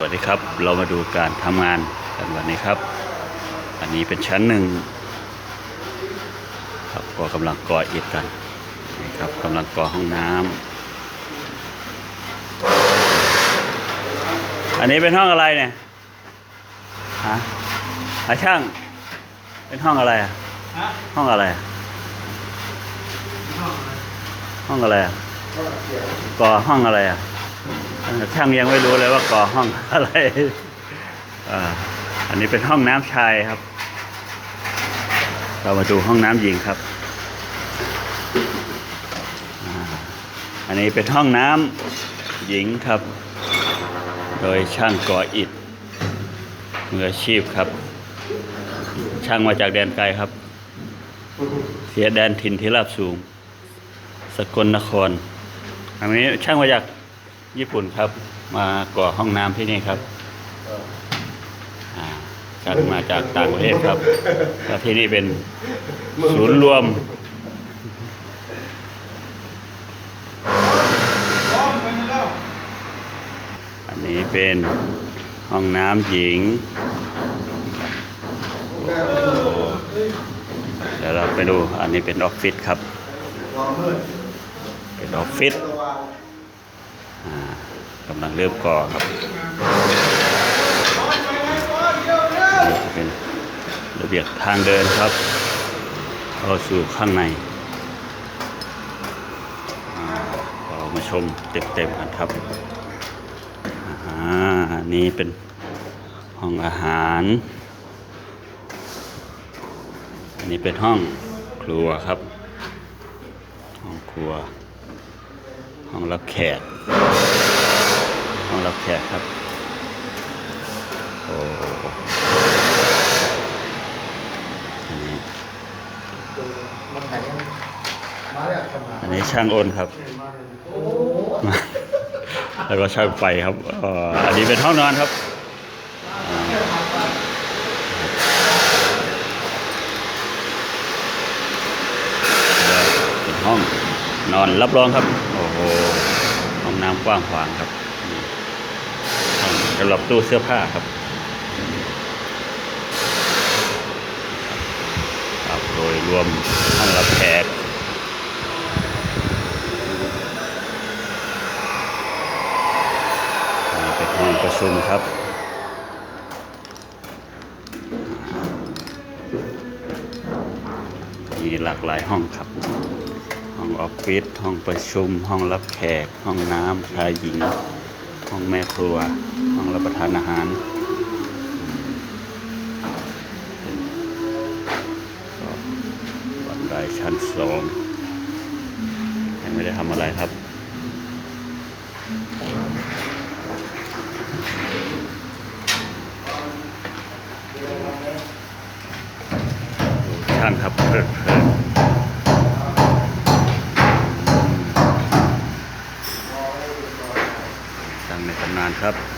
สวัสดีครับ เรามาดูการทำงานกันวันนี้ครับ อันนี้เป็นชั้นหนึ่งครับก็กำลังก่ออิฐกันนี่ครับกำลังก่อห้องน้ำอันนี้เป็นห้องอะไรเนี่ยฮะอาช่าง เป็นห้องอะไรอะฮะห้องอะไรอะห้องอะไรอะก่อห้องอะไรอะ ช่างยังไม่รู้เลยว่าก่อห้องอะไรอันนี้เป็นห้องน้ำชายครับ เรามาดูห้องน้ำหญิงครับ อันนี้เป็นห้องน้ำหญิงครับ โดยช่างก่ออิฐมืออาชีพครับ ช่างมาจากแดนไกลครับ เสียแดนถิ่นที่ราบสูง สกลนคร อันนี้ช่างมาจาก ญี่ปุ่นครับ มาก่อห้องน้ำที่นี่ครับอ่าช่งมาจากต่างประเทศครับแล้วที่นี่เป็นศูนย์รวมอันนี้เป็นห้องน้ำหญิง เดี๋ยวเราไปดู อันนี้เป็นออฟฟิศครับ เป็นออฟฟิศ กำลังเริ่มก่อครับนี่จะเป็นระเบียบทางเดินครับเข้าสู่ข้างในเรามาชมเต็มๆกันครับอ่านนี้เป็นห้องอาหารอันนี้เป็นห้องครัวครับ ห้องครัว ห้องรับแขก ห้องรับแขกครับ โอ้อันนี้มันแข็งมาแล้วทำมาอันนี้ช่างโอนครับโอ้แล้วก็ช่างไฟครับเอ่ออันนี้เป็นห้องนอนครับอ่าแล้วเป็นห้องนอนรับรองครับ โอ้โห ห้องน้ำกว้างขวางครับนี่ห้อง สำหรับตู้เสื้อผ้าครับครับโดยรวมห้องรับแขกเป็นห้องประชุมครับมีหลากหลายห้องครับ ห้องออฟฟิศ ห้องประชุม ห้องรับแขก ห้องน้ำชายหญิง ห้องแม่ครัว รับประทานอาหารบันไดชั้นสองยังไม่ได้ทำอะไรครับช่างครับเพลิดเพลินช่างในตำนานครับ